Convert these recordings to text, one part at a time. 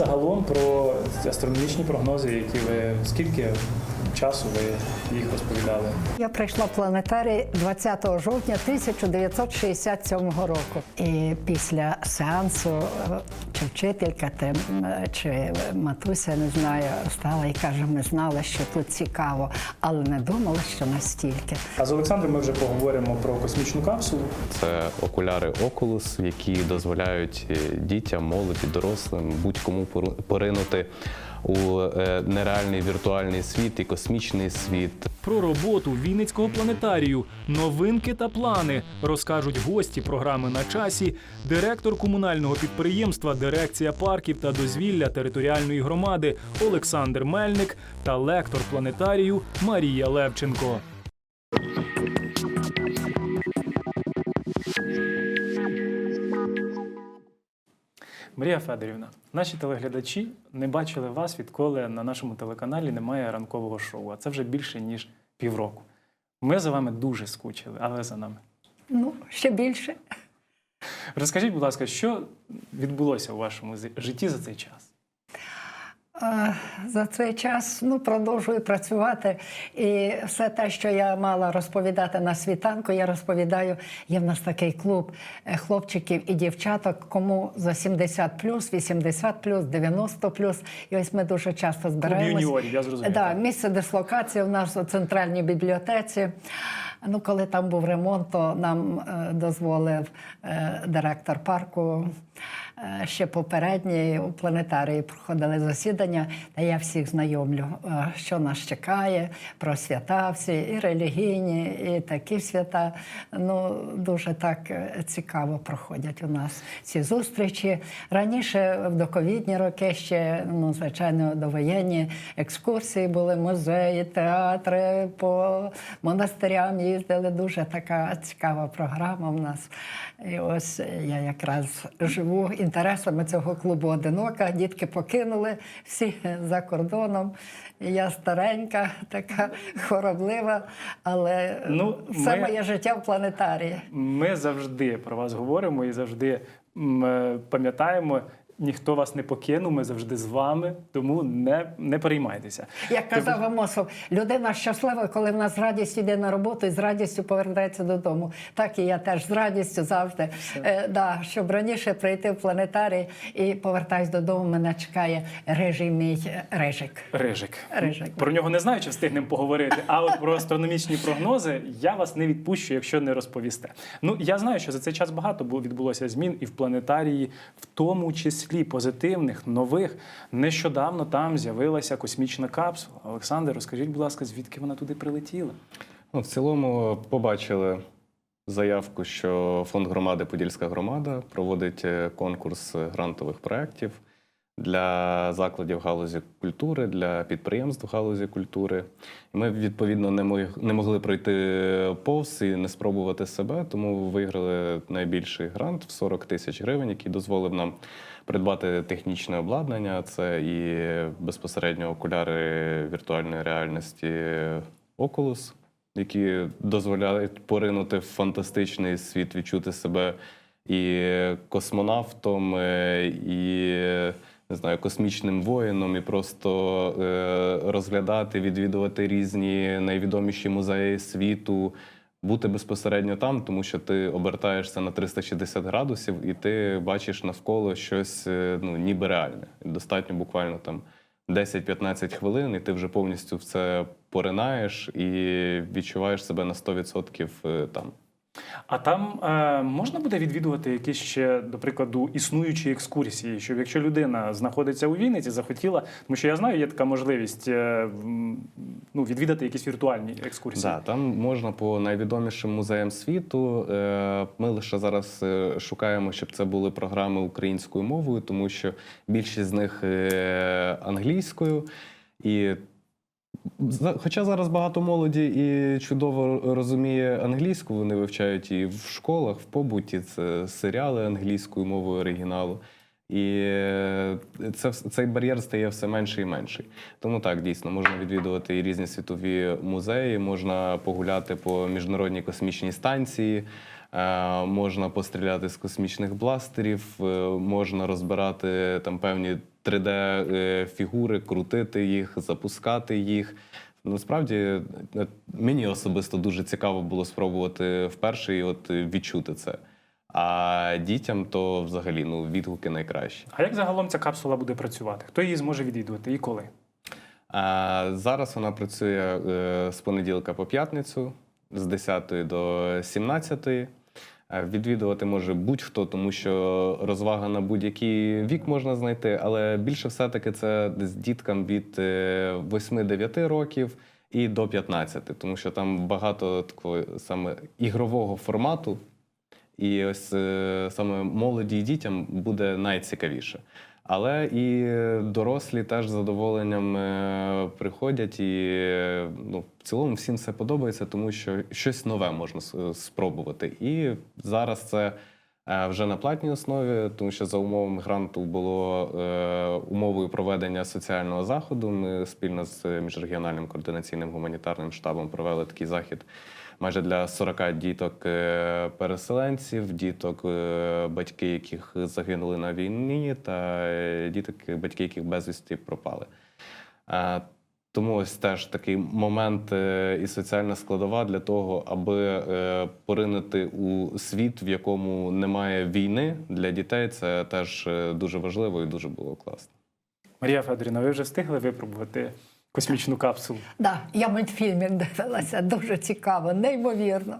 загалом про астрономічні прогнози, які ви скільки часу ви їх розповідали? Я прийшла в планетарій 20 жовтня 1967 року. І після сеансу е, чи вчителька, чи матуся, не знаю, стала і каже, ми знали, що тут цікаво, але не думали, що настільки. А з Олександром ми вже поговоримо про космічну капсулу. Це окуляри Oculus, які дозволяють е, дітям, молоді, дорослим будь-кому поринути у е, нереальний віртуальний світ і космічний світ. Про роботу Вінницького планетарію, новинки та плани розкажуть гості програми на часі, директор комунального підприємства Дирекція парків та дозвілля територіальної громади Олександр Мельник та лектор планетарію Марія Левченко. Марія Федорівна, наші телеглядачі не бачили вас, відколи на нашому телеканалі немає ранкового шоу. А це вже більше ніж півроку. Ми за вами дуже скучили, а ви за нами. Ну, ще більше. Розкажіть, будь ласка, що відбулося у вашому житті за цей час? За цей час ну, продовжую працювати. І все те, що я мала розповідати на світанку, я розповідаю. Є в нас такий клуб е, хлопчиків і дівчаток, кому за 70 80 90 І ось ми дуже часто збираємось. юніорів, я зрозумів, Да, місце дислокації у нас у центральній бібліотеці. Ну, коли там був ремонт, то нам е, дозволив е, директор парку. Е, Ще попередній у планетарії проходили засідання, та я всіх знайомлю, е, що нас чекає, про свята всі, і релігійні, і такі свята. Ну, дуже так е, цікаво проходять у нас ці зустрічі. Раніше, в доковідні роки, ще, ну, звичайно, довоєнні екскурсії були, музеї, театри, по монастирям їздили. Дуже така цікава програма в нас. І ось я якраз живу інтересами цього клубу одинока. Дітки покинули всі за кордоном. Я старенька, така хвороблива, але Ну, все ми- моє життя в планетарії. Ми завжди про вас говоримо і завжди е, пам'ятаємо. Ніхто вас не покинув, ми завжди з вами, тому не, не переймайтеся. Як казав Амосов, людина щаслива, коли вона з радістю йде на роботу і з радістю повертається додому. Так і я теж з радістю завжди. Е, да, щоб раніше прийти в планетарій і повертаюсь додому, мене чекає рижий мій е, рижик. Рижик. Рижик. Про нього не знаю, чи встигнемо поговорити. А от про астрономічні прогнози я вас не відпущу, якщо не розповісте. Ну я знаю, що за цей час багато було відбулося змін і в планетарії, в тому числі позитивних, нових. Нещодавно там з'явилася космічна капсула. Олександр, розкажіть, будь ласка, звідки вона туди прилетіла? Ну, в цілому побачили заявку, що фонд громади Подільська громада проводить е, конкурс грантових проєктів для закладів галузі культури, для підприємств галузі культури. Ми відповідно не могли пройти повз і не спробувати себе, тому виграли найбільший грант в 40 тисяч гривень, який дозволив нам придбати технічне обладнання. Це і безпосередньо окуляри віртуальної реальності Oculus, які дозволяють поринути в фантастичний світ, відчути себе і космонавтом, е, і не знаю, космічним воїном, і просто е, розглядати, відвідувати різні найвідоміші музеї світу. Бути безпосередньо там, тому що ти обертаєшся на 360 градусів, і ти бачиш навколо щось е, ну, ніби реальне. Достатньо буквально там 10-15 хвилин, і ти вже повністю в це поринаєш і відчуваєш себе на 100% е, там. А там е, можна буде відвідувати якісь ще, до прикладу, існуючі екскурсії, щоб якщо людина знаходиться у Вінниці, захотіла, тому що я знаю, є така можливість е, ну, відвідати якісь віртуальні екскурсії. Да, там можна по найвідомішим музеям світу. Е, Ми лише зараз е, шукаємо, щоб це були програми українською мовою, тому що більшість з них е, англійською. І Хоча зараз багато молоді і чудово розуміє англійську, вони вивчають і в школах, в побуті це серіали англійською мовою оригіналу. І е, це, цей бар'єр стає все менший і менший. Тому так, дійсно, можна відвідувати і різні світові музеї, можна погуляти по міжнародній космічній станції, е, можна постріляти з космічних бластерів, е, можна розбирати там певні 3D-фігури, крутити їх, запускати їх. Насправді е, мені особисто дуже цікаво було спробувати вперше і от е, відчути це. А дітям то взагалі ну, відгуки найкращі. А як загалом ця капсула буде працювати? Хто її зможе відвідувати і коли? А зараз вона працює е, з понеділка по п'ятницю, з 10 до 17. Е, Відвідувати може будь-хто, тому що розвага на будь-який вік можна знайти, але більше все-таки це з діткам від е, 8-9 років і до 15, тому що там багато такого саме ігрового формату. І ось е, саме молоді дітям буде найцікавіше. Але і дорослі теж з задоволенням е, приходять, і ну, в цілому всім це подобається, тому що щось нове можна спробувати. І зараз це е, вже на платній основі, тому що за умовами гранту було е, умовою проведення соціального заходу. Ми спільно з міжрегіональним координаційним гуманітарним штабом провели такий захід майже для 40 діток е, переселенців, діток, е, батьки, яких загинули на війні, та е, діток, батьки, яких безвісті пропали. Тому ось теж такий момент і соціальна складова для того, аби поринути у світ, в якому немає війни для дітей. Це теж дуже важливо і дуже було класно. Марія Федорівна, ви вже встигли випробувати космічну капсулу? Да, я мультфільмів дивилася, дуже цікаво, неймовірно.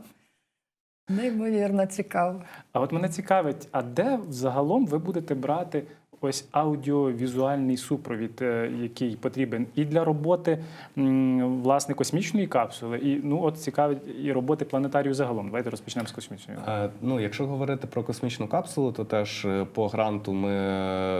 Неймовірно цікаво. А от мене цікавить, а де взагалом ви будете брати ось аудіовізуальний супровід, е, який потрібен і для роботи власне космічної капсули, і ну от цікавить і роботи планетарію загалом. Давайте розпочнемо з космічної. Е, Ну, якщо говорити про космічну капсулу, то теж е, по гранту ми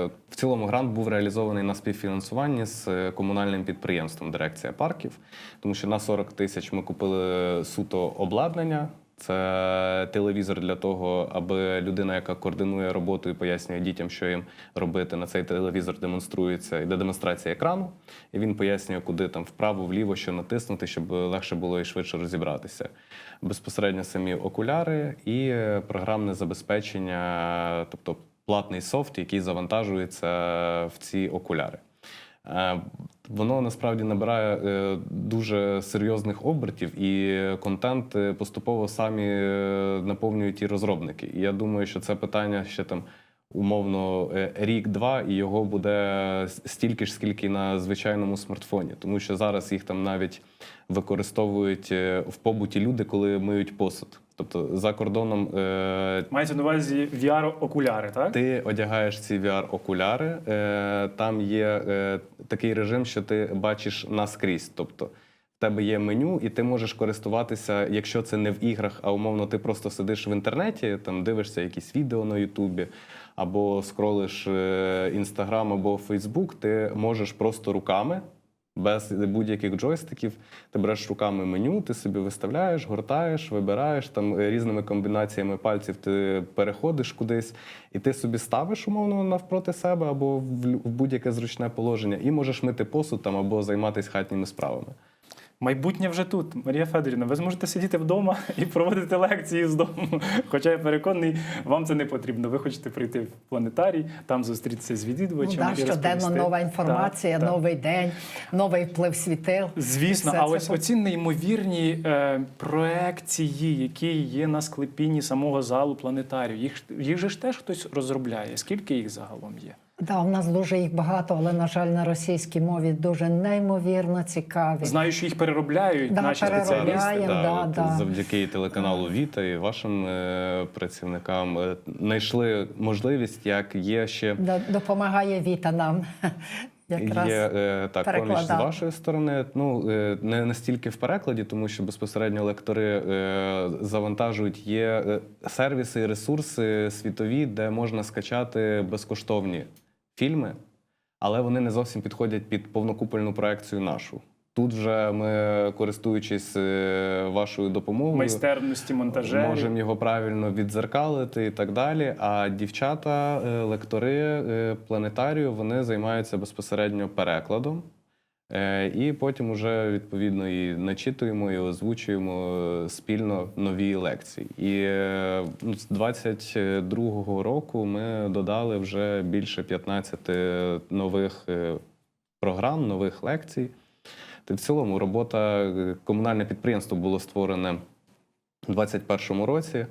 в цілому грант був реалізований на співфінансуванні з комунальним підприємством Дирекція парків, тому що на 40 тисяч ми купили суто обладнання. Це телевізор для того, аби людина, яка координує роботу і пояснює дітям, що їм робити, на цей телевізор демонструється, йде демонстрація екрану, і він пояснює, куди там вправо, вліво, що натиснути, щоб легше було і швидше розібратися. Безпосередньо самі окуляри і е, програмне забезпечення, тобто платний софт, який завантажується в ці окуляри. Воно насправді набирає е, дуже серйозних обертів, і контент е, поступово самі е, наповнюють і розробники. І я думаю, що це питання ще там умовно рік-два, і його буде стільки ж, скільки на звичайному смартфоні. Тому що зараз їх там навіть використовують в побуті люди, коли миють посуд. Тобто за кордоном е, Мається на увазі VR-окуляри, так? ти одягаєш ці VR-окуляри. Е, там є е, такий режим, що ти бачиш наскрізь. Тобто в тебе є меню, і ти можеш користуватися, якщо це не в іграх, а умовно ти просто сидиш в інтернеті, там дивишся якісь відео на Ютубі, або скролиш Інстаграм або Фейсбук, ти можеш просто руками. Без будь-яких джойстиків ти береш руками меню, ти собі виставляєш, гортаєш, вибираєш там е, різними комбінаціями пальців. Ти переходиш кудись, і ти собі ставиш умовно навпроти себе або в будь-яке зручне положення, і можеш мити посуд там або займатися хатніми справами. Майбутнє вже тут. Марія Федорівна, ви зможете сидіти вдома і проводити лекції з дому. Хоча я переконаний, вам це не потрібно. Ви хочете прийти в планетарій, там зустрітися з Ну, відвідувачами. да, щоденно розповісти. нова інформація, так. новий день, новий вплив світил. Звісно, а ось оці неймовірні е, проекції, які є на склепінні самого залу планетарію, їх, їх же ж теж хтось розробляє. Скільки їх загалом є? Да, у нас дуже їх багато, але, на жаль, на російській мові дуже неймовірно цікаві. Знаю, що їх переробляють Да, наші спеціалісти. да, от да. Завдяки телеканалу Віта і вашим е, працівникам е, знайшли можливість, як є ще Да, Допомагає Віта нам. Якраз. Є е, так, поміч з вашої сторони. Ну е, не настільки в перекладі, тому що безпосередньо лектори е, завантажують є е, сервіси і ресурси світові, де можна скачати безкоштовні фільми, але вони не зовсім підходять під повнокупольну проекцію нашу. Тут вже ми, користуючись е, вашою допомогою, майстерності монтажерів. Можемо його правильно відзеркалити і так далі. А дівчата, е, лектори е, планетарію, вони займаються безпосередньо перекладом. Е, І потім уже відповідно і начитуємо і озвучуємо е, спільно нові лекції. І е, ну, з 22-го року ми додали вже більше 15 нових програм, нових лекцій. Та в цілому робота комунальне підприємство було створене у 2021 році.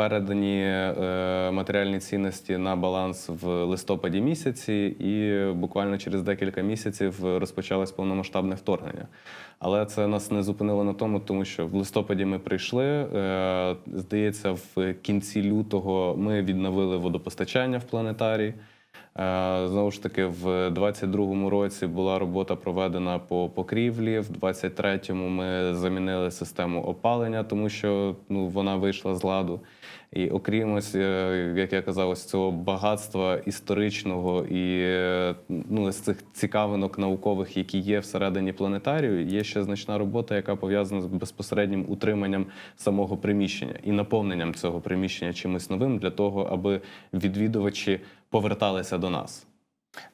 Передані е, матеріальні цінності на баланс в листопаді місяці, і буквально через декілька місяців розпочалось повномасштабне вторгнення. Але це нас не зупинило на тому, тому що в листопаді ми прийшли. е, Здається, в кінці лютого ми відновили водопостачання в планетарії. Е, Знову ж таки, в 22-му році була робота проведена по покрівлі. В 23-му ми замінили систему опалення, тому що ну, вона вийшла з ладу. І окрім ось, е, як я казав, ось цього багатства історичного і е, ну, з цих цікавинок наукових, які є всередині планетарію, є ще значна робота, яка пов'язана з безпосереднім утриманням самого приміщення і наповненням цього приміщення чимось новим для того, аби відвідувачі поверталися до нас.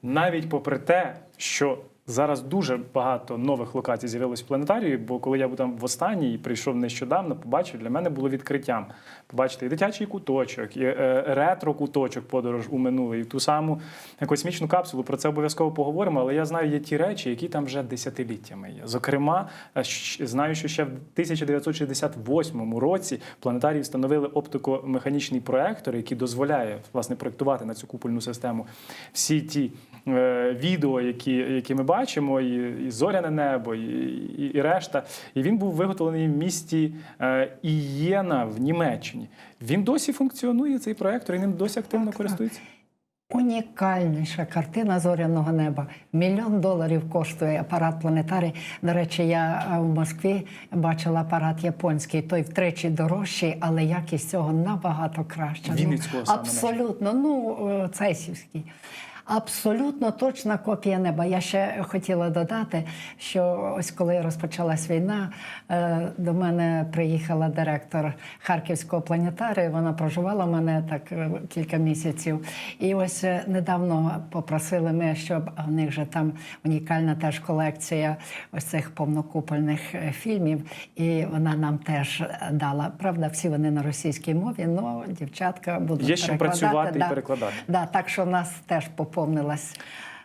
Навіть попри те, що зараз дуже багато нових локацій з'явилось в планетарії, бо коли я був там в останній прийшов нещодавно, побачив, для мене було відкриттям побачити і дитячий куточок, і е, ретро-куточок подорож у минуле, і ту саму космічну капсулу. Про це обов'язково поговоримо. Але я знаю, є ті речі, які там вже десятиліттями є. Зокрема, е, знаю, що ще в 1968 році планетарії встановили оптико-механічний проектор, який дозволяє власне проектувати на цю купольну систему всі ті відео, які, які ми бачимо, і, і зоряне небо, і, і, і решта. І він був виготовлений в місті е, Ієна в Німеччині. Він досі функціонує цей проектор, і ним досі активно користуються. Унікальніша картина зоряного неба. Мільйон доларів коштує апарат планетарій. До речі, я е, в Москві бачила апарат японський, той втричі дорожчий, але якість цього набагато краща. Вінницького ну, саме, абсолютно, ну е, цейсівський. Абсолютно точна копія неба. Я ще хотіла додати, що ось коли розпочалась війна, е, до мене приїхала директор Харківського планетарію. Вона проживала в мене так е, кілька місяців. І ось е, недавно попросили ми, щоб в них же там унікальна теж колекція ось цих повнокупольних фільмів. І вона нам теж дала. Правда, всі вони на російській мові, але дівчатка будуть Є чим працювати і перекладати. Да, так що в нас теж поповнилась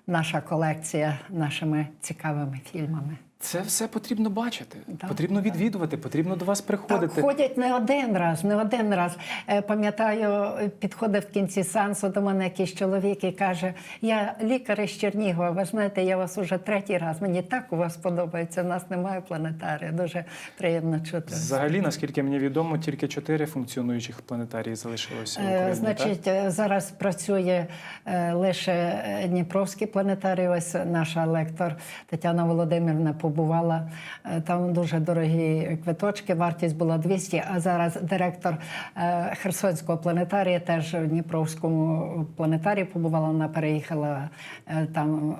наша колекція нашими цікавими фільмами. Це все потрібно бачити, Да, потрібно відвідувати, потрібно до вас приходити. Так, ходять не один раз, не один раз. Е, Пам'ятаю, підходив в кінці сеансу до мене якийсь чоловік і каже: Я лікар із Чернігова. Ви знаєте, я вас уже третій раз. Мені так у вас подобається. У нас немає планетарію. Дуже приємно чути. Взагалі, наскільки мені відомо, тільки чотири функціонуючих планетарії залишилося в Е, Україні. так? Значить, е, зараз працює лише Дніпровський планетарій. Ось наша лектор Тетяна Володимирівна побувала. Е, Там дуже дорогі квиточки, вартість була 200, а зараз директор е, Херсонського планетарія теж в Дніпровському планетарії побувала. Вона переїхала е, там.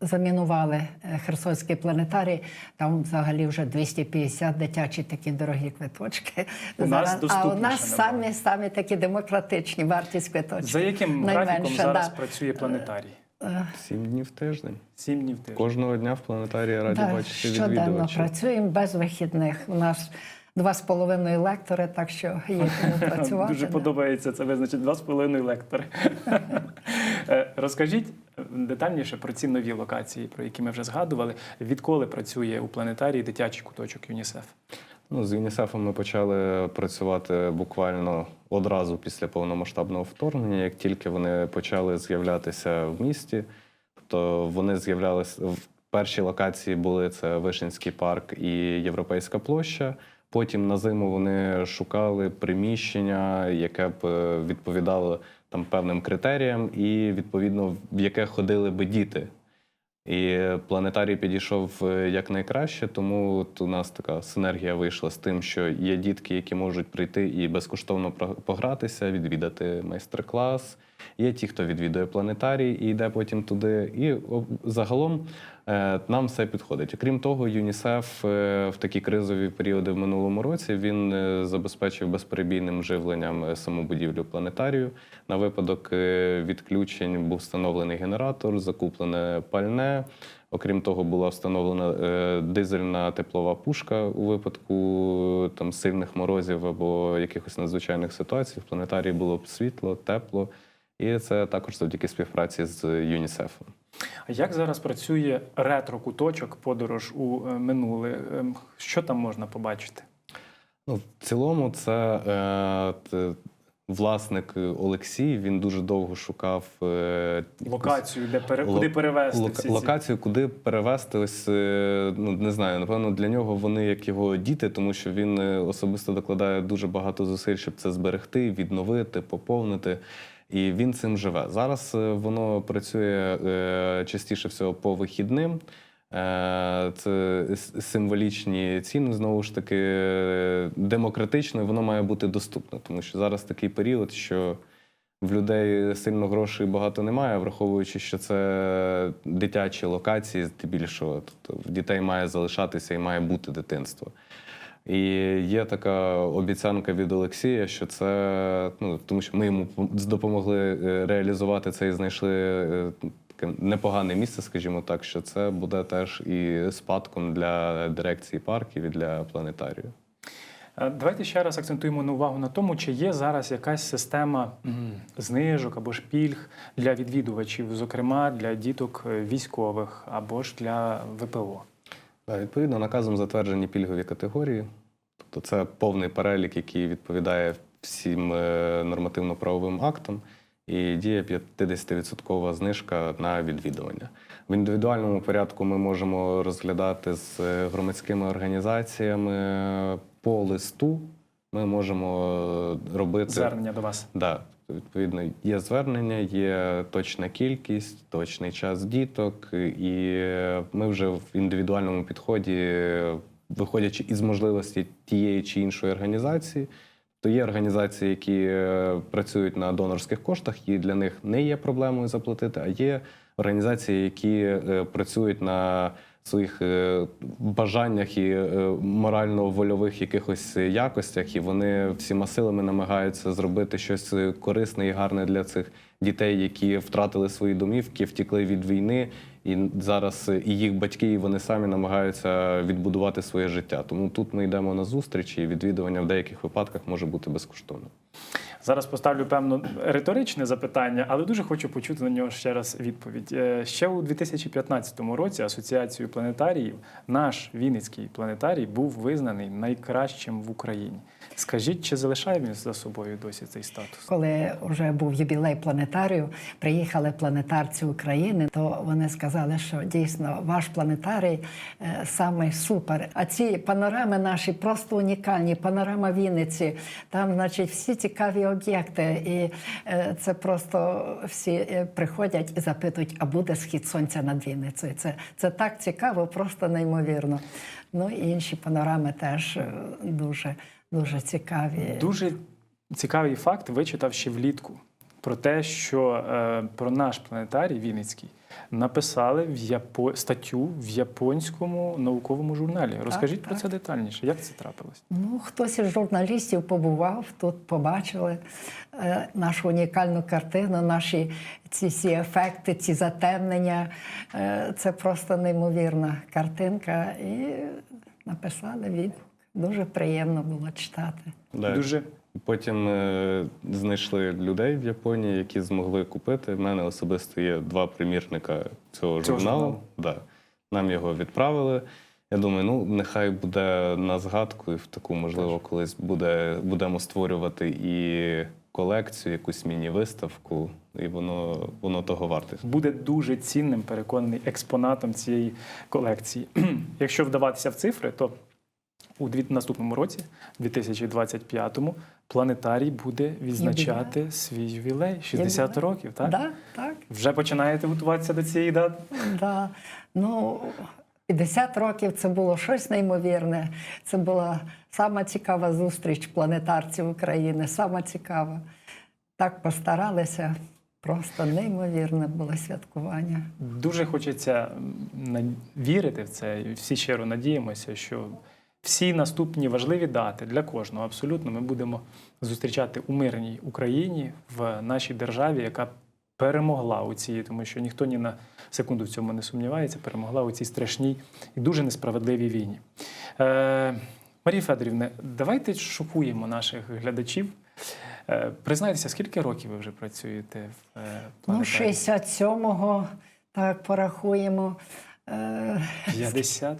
Замінували Херсонський планетарій, там взагалі вже 250 дитячі такі дорогі квиточки. У нас а у нас самі самі такі демократичні вартість квиточків. За яким графіком зараз да. працює планетарій? Сім днів тиждень. Сім днів тиждень. Кожного дня в планетарії раді Да, бачити щоденно працюємо без вихідних. У нас два з половиною лектори, так що є кому працювати. Дуже подобається це визначить два з половиною лектори. Е, Розкажіть детальніше про ці нові локації, про які ми вже згадували. Відколи працює у планетарії дитячий куточок ЮНІСЕФ? Ну, з ЮНІСЕФом ми почали працювати буквально одразу після повномасштабного вторгнення. Як тільки вони почали з'являтися в місті, то вони з'являлися в перші локації були це Вишинський парк і Європейська площа. Потім на зиму вони шукали приміщення, яке б е, відповідало там певним критеріям, і відповідно в яке ходили би діти. І планетарій підійшов е, якнайкраще, тому от у нас така синергія вийшла з тим, що є дітки, які можуть прийти і безкоштовно погратися, відвідати майстер-клас, Є ті, хто відвідує планетарій і йде потім туди. І загалом е, нам все підходить. Окрім того, ЮНІСЕФ е, в такі кризові періоди в минулому році він е, забезпечив безперебійним живленням е, саму будівлю планетарію. На випадок відключень був встановлений генератор, закуплене пальне. Окрім того, була встановлена дизельна теплова пушка у випадку там сильних морозів або якихось надзвичайних ситуацій. В планетарії було б світло, тепло, і це також завдяки співпраці з ЮНІСЕФом. А як зараз працює ретро-куточок подорож у е, минуле? Ем, Що там можна побачити? Ну, в цілому, це е, власник Олексій. Він дуже довго шукав е, Локацію, де пере... Ло- куди перевезти Лока- ці... локацію, куди перевезти ось е, ну не знаю. Напевно, для нього вони як його діти, тому що він е, особисто докладає дуже багато зусиль, щоб це зберегти, відновити, поповнити. І він цим живе. Зараз е, воно працює е, частіше всього по вихідним. Е, Це символічні ціни, знову ж таки, демократично, і воно має бути доступно, тому що зараз такий період, що в людей сильно грошей багато немає, враховуючи, що це дитячі локації, здебільшого. Тобто в дітей має залишатися і має бути дитинство. І є така обіцянка від Олексія, що це ну тому, що ми йому пом- допомогли е, реалізувати це і знайшли е, таке непогане місце, скажімо так, що це буде теж і спадком для дирекції парків і для планетарію. Е, Давайте ще раз акцентуємо на увагу на тому, чи є зараз якась система знижок або ж пільг для відвідувачів, зокрема для діток військових або ж для ВПО. Відповідно, наказом затверджені пільгові категорії. Тобто це повний перелік, який відповідає всім е, нормативно-правовим актам, і діє 50% знижка на відвідування. В індивідуальному порядку ми можемо розглядати з е, громадськими організаціями по листу. Ми можемо е, робити Звернення до вас. Да, відповідно, є звернення, є точна кількість, точний час діток, і ми вже в індивідуальному підході, виходячи із можливості тієї чи іншої організації, то є організації, які е, працюють на донорських коштах, і для них не є проблемою заплатити, а є організації, які е, працюють на своїх е, бажаннях і е, морально-вольових якихось якостях, і вони всіма силами намагаються зробити щось корисне і гарне для цих дітей, які втратили свої домівки, втікли від війни, і зараз і їх батьки, і вони самі намагаються відбудувати своє життя. Тому тут ми йдемо на зустріч, і відвідування в деяких випадках може бути безкоштовним. Зараз поставлю певно риторичне запитання, але дуже хочу почути на нього ще раз відповідь. Е, Ще у 2015 році Асоціацією планетаріїв наш Вінницький планетарій був визнаний найкращим в Україні. Скажіть, чи залишає він за собою досі цей статус? Коли вже був юбілей планетарію, приїхали планетарці України, то вони сказали, що дійсно ваш планетарій е, самий супер. А ці панорами наші просто унікальні. Панорама Вінниці, там, значить, всі цікаві об'єкти. І е, це просто всі е, приходять і запитують, а буде схід сонця над Вінницею. Це, це так цікаво, просто неймовірно. Ну і інші панорами теж е, дуже, дуже цікаві. Дуже цікавий факт вичитав ще влітку про те, що е, про наш планетарій Вінницький написали в Япо... статтю в японському науковому журналі. Розкажіть про так. це детальніше. Як це трапилось? Ну, хтось із журналістів побував тут, побачили е, нашу унікальну картину, наші ці всі ефекти, ці затемнення. Е, це просто неймовірна картинка. І написали відгук. Дуже приємно було читати. Да. Дуже Потім е, знайшли людей в Японії, які змогли купити. У мене особисто є два примірника цього, Цього журналу. журналу. Да. Нам його відправили. Я думаю, ну нехай буде на згадку, і в таку, можливо, колись буде, будемо створювати і колекцію, якусь міні-виставку, і воно, воно того варте. буде дуже цінним, переконаний експонатом цієї колекції. Якщо вдаватися в цифри, то у дві- наступному році, 2025-му, планетарій буде відзначати свій ювілей 60 Ювілей. років. Так? Да, так, Вже починаєте готуватися до цієї дати? да. Ну, 50 років це було щось неймовірне. Це була сама цікава зустріч планетарців України, сама цікава. Так постаралися, Просто неймовірне було святкування. Дуже хочеться вірити в це, всі щиро надіємося, що всі наступні важливі дати для кожного абсолютно ми будемо зустрічати у мирній Україні в нашій державі, яка перемогла у цій, тому що ніхто ні на секунду в цьому не сумнівається, перемогла у цій страшній і дуже несправедливій війні. Е, Марія Федорівна, давайте шокуємо наших глядачів. Е, признайтеся, скільки років ви вже працюєте в е, Ну, планетарії? 67-го, так порахуємо. Е, 50?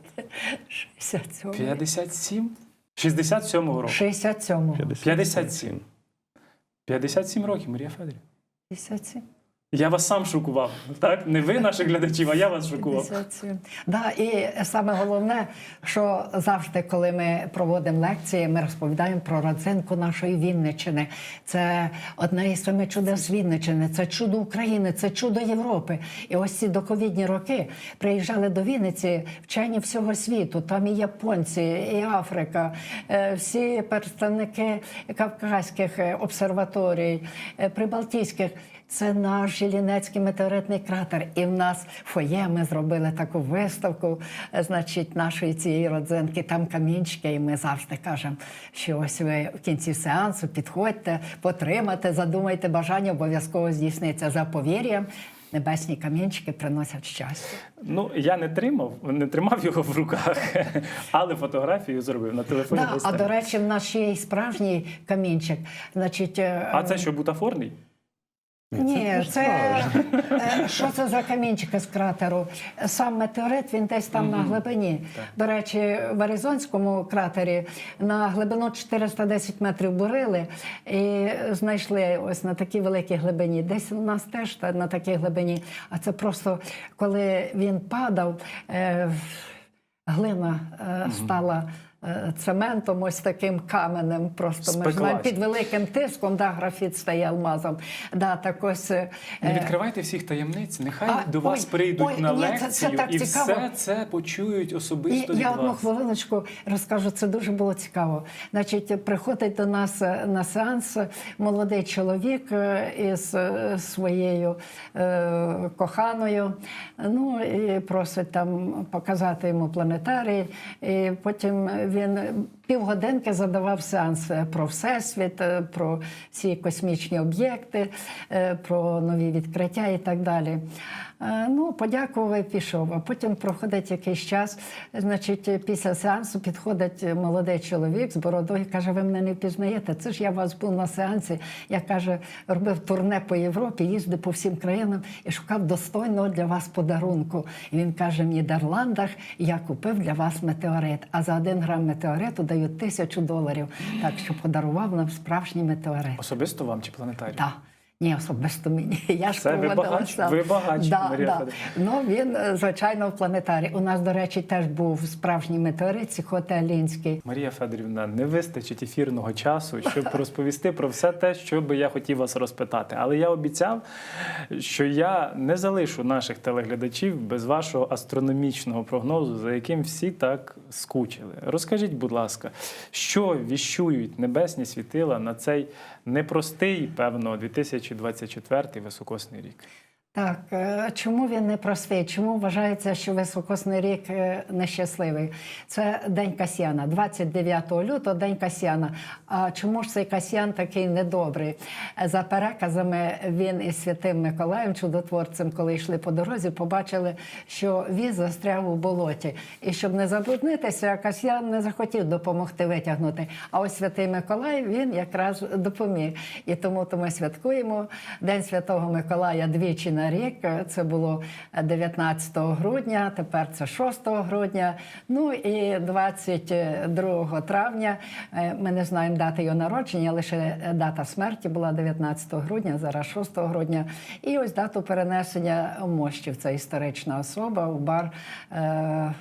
67 57? 67-го року. 67-го. 57. 57 років, Марія Федорівна. 57. Я вас сам шокував. Так? Не ви наших глядачів, а я вас шокував. Да, і саме головне, що завжди, коли ми проводимо лекції, ми розповідаємо про родзинку нашої Вінниччини. Це одне із семи чудес Вінниччини, це чудо України, це чудо Європи. І ось ці доковідні роки приїжджали до Вінниці вчені всього світу. Там і японці, і Африка, е, всі представники кавказьких е, обсерваторій, е, прибалтійських. Це наш Жилінецький метеоритний кратер. І в нас в фоє ми зробили таку виставку, е, значить, нашої цієї родзинки. Там камінчики, і ми завжди кажемо, що ось ви в кінці сеансу підходьте, потримайте, задумайте бажання, обов'язково здійсниться за повір'ям. Небесні камінчики приносять щастя. Ну, я не тримав, не тримав його в руках, але фотографію зробив на телефоні. Да, а до речі, в нас ще є і справжній камінчик. Значить, е, а це що, бутафорний? Ні, це е, що це за камінчики з кратеру? Сам метеорит він десь там на глибині. До речі, в Аризонському кратері на глибину 410 метрів бурили і знайшли ось на такій великій глибині. Десь у нас теж на такій глибині. А це просто коли він падав, е, глина е, стала. Е, Цементом, ось таким каменем, просто ми ж знаємо, під великим тиском, да, графіт стає алмазом. Да, так ось, е, Не відкривайте всіх таємниць, нехай а, до вас ой, прийдуть ой, на ні, лекцію це так і цікаво. все це почують І особисто від я одну вас. хвилиночку розкажу, це дуже було цікаво. Значить, приходить до нас е, на сеанс молодий чоловік із своєю е, коханою. Ну і просить там показати йому планетарій. І потім він півгодинки задавав сеанс про всесвіт, е, про всі космічні об'єкти, е, про нові відкриття і так далі. Е, Ну, подякував і пішов. А потім проходить якийсь час. Значить, після сеансу підходить молодий чоловік з бородою каже: Ви мене не впізнаєте? Це ж я вас був на сеансі. Я каже, робив турне по Європі, їздив по всім країнам і шукав достойного для вас подарунку. І він каже: в Нідерландах я купив для вас метеорит. А за один грам метеориту дають тисячу доларів. Так що подарував нам справжній метеорит. Особисто вам чи планетарію? Так. Ні, особисто мені. Я ж Це ви багач, ви багач, да, Марія да. Ну він е, звичайно в планетарі. У нас, до речі, теж був справжній метеорит, Сіхотелінський. Марія Федорівна, не вистачить ефірного часу, щоб розповісти про все те, що би я хотів вас розпитати. Але я обіцяв, що я не залишу наших телеглядачів без вашого астрономічного прогнозу, за яким всі так скучили. Розкажіть, будь ласка, що віщують небесні світила на цей непростий, певно, 2024 високосний рік? Так, е, чому він не простий? Чому вважається, що високосний рік е, нещасливий? Це день Касьяна, 29 лютого, день Касьяна. А чому ж цей Касьян такий недобрий? За переказами він із святим Миколаєм, чудотворцем, коли йшли по дорозі, побачили, що віз застряв у болоті. І щоб не забруднитися, Касьян не захотів допомогти витягнути. А ось святий Миколай він якраз допоміг. І тому то ми святкуємо День Святого Миколая двічі на рік. Це було 19 грудня, тепер це 6 грудня. Ну і 22 травня. е, Ми не знаємо дати його народження, лише дата смерті була 19 грудня, зараз 6 грудня. І ось дату перенесення мощів. Це історична особа у бар. Е- е,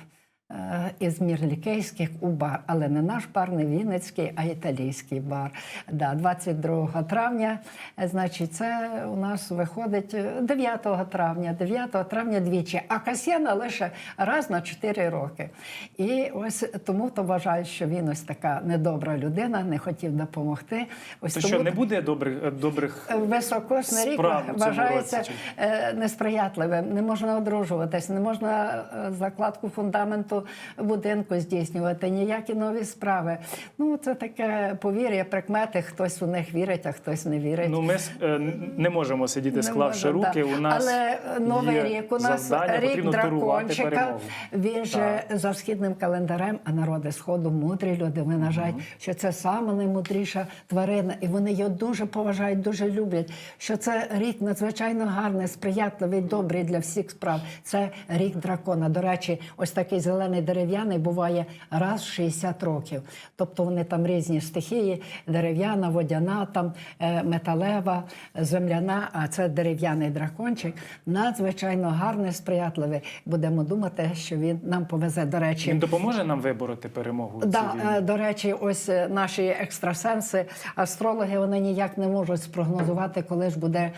із мірлікейських у бар, але не наш бар, не Вінницький, а італійський бар. Да, 22 травня, е, значить, це у нас виходить е, 9 травня, 9 травня двічі, а Касьяна лише раз на 4 роки. І ось тому то вважають, що він ось така недобра людина, не хотів допомогти. Ось То тому що не буде добрих добрих Високосний рік вважається році, е, несприятливим. Не можна одружуватись, не можна е, закладку фундаменту будинку здійснювати, ніякі нові справи. Ну, це таке повір'я, прикмети. Хтось у них вірить, а хтось не вірить. Ну, ми е, не можемо сидіти, склавши можна, руки. да. У нас Але е, новий є рік у нас завдання, рік дракончика. перемогу. Він же за східним календарем, а народи сходу мудрі люди. Вони вважають, що це саме наймудріша тварина, і вони його дуже поважають, дуже люблять. Що це рік надзвичайно гарний, сприятливий, добрий для всіх справ. Це рік дракона. До речі, ось такий зелений дерев'яний буває раз в 60 років. Тобто вони там різні стихії: дерев'яна, водяна, там е, металева, земляна. А це дерев'яний дракончик. Надзвичайно гарний, сприятливий. Будемо думати, що він нам повезе. До речі, Він допоможе нам вибороти перемогу. Да, е, до речі, ось е, наші екстрасенси, астрологи, вони ніяк не можуть спрогнозувати, коли ж буде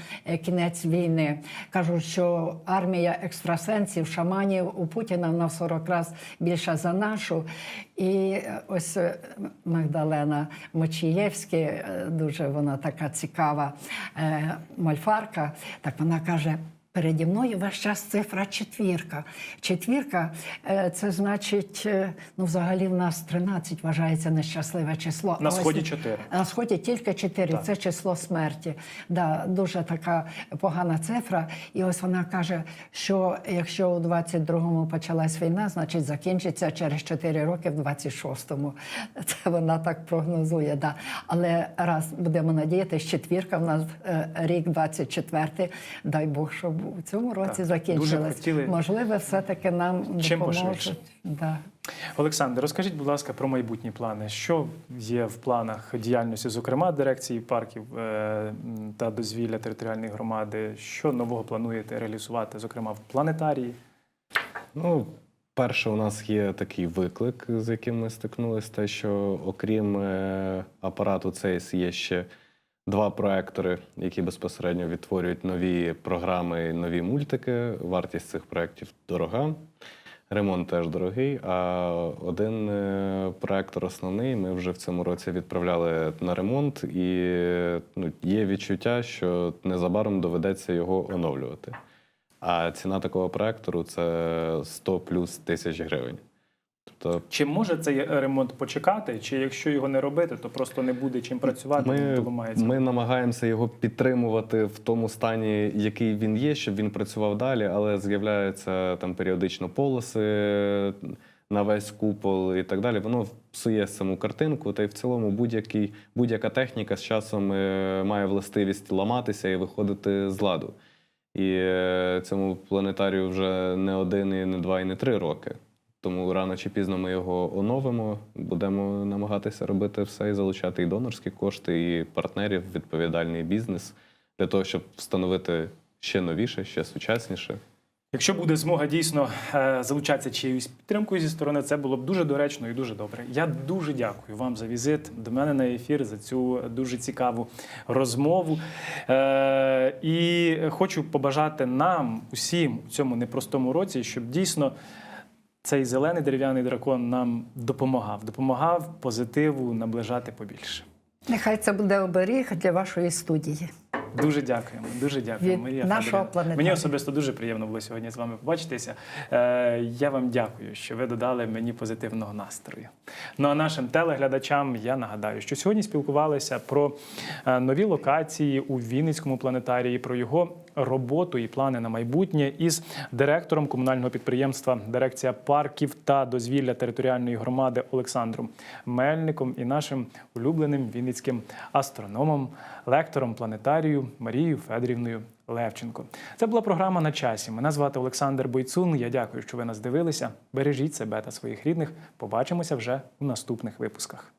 кінець війни. Кажуть, що армія екстрасенсів, шаманів у Путіна на 40 разів більша за нашу. І е, ось е, Магдалена Мочієвська, е, дуже вона така цікава мольфарка. Так вона каже. Переді мною весь час цифра четвірка. Четвірка е, це значить, е, ну взагалі в нас 13 вважається нещасливе число. На сході чотири. На сході тільки 4, Так. це число смерті. Да, дуже така погана цифра. І ось вона каже, що якщо у 22-му почалась війна, значить закінчиться через 4 роки в 26-му. Це вона так прогнозує. Да. Але раз будемо надіятися, четвірка в нас е, рік 24, дай Бог, щоб у цьому році Так, хотіли. Можливо, все-таки нам Чим допоможуть. Да. Олександр, розкажіть, будь ласка, про майбутні плани. Що є в планах діяльності, зокрема дирекції парків е, та дозвілля територіальної громади? Що нового плануєте реалізувати, зокрема в планетарії? Ну, перше, у нас є такий виклик, з яким ми стикнулися, те, що окрім е, апарату CES є ще два проектори, які безпосередньо відтворюють нові програми, нові мультики. Вартість цих проєктів дорога. Ремонт теж дорогий. А один е, проектор основний ми вже в цьому році відправляли на ремонт, і ну, є відчуття, що незабаром доведеться його оновлювати. А ціна такого проектору це 100 плюс тисяч гривень. Тобто Чи може цей ремонт почекати, чи якщо його не робити, то просто не буде чим працювати, ми, ми намагаємося його підтримувати в тому стані, який він є, щоб він працював далі, але з'являються там періодично полоси на весь купол і так далі. Воно псує саму картинку, та й в цілому будь-який, будь-яка техніка з часом е, має властивість ламатися і виходити з ладу. І е, цьому планетарію вже не один, і не два, і не три роки. Тому рано чи пізно ми його оновимо. Будемо намагатися робити все і залучати і донорські кошти, і партнерів, відповідальний бізнес для того, щоб встановити ще новіше, ще сучасніше. Якщо буде змога дійсно е, залучатися чиюсь підтримкою зі сторони, це було б дуже доречно і дуже добре. Я дуже дякую вам за візит до мене на ефір, за цю дуже цікаву розмову. Е, і хочу побажати нам усім у цьому непростому році, щоб дійсно. Цей зелений дерев'яний дракон нам допомагав, допомагав позитиву наближати побільше. Нехай це буде оберіг для вашої студії. Дуже дякуємо. Дуже дякуємо. Від Марія нашого планетарію. Мені особисто дуже приємно було сьогодні з вами побачитися. Е, я вам дякую, що ви додали мені позитивного настрою. Ну а нашим телеглядачам я нагадаю, що сьогодні спілкувалися про е, нові локації у Вінницькому планетарії, про його роботу і плани на майбутнє із директором комунального підприємства Дирекція парків та дозвілля територіальної громади Олександром Мельником і нашим улюбленим вінницьким астрономом, лектором планетарію Марією Федорівною Левченко. Це була програма на часі. Мене звати Олександр Бойцун. Я дякую, що ви нас дивилися. Бережіть себе та своїх рідних. Побачимося вже у наступних випусках.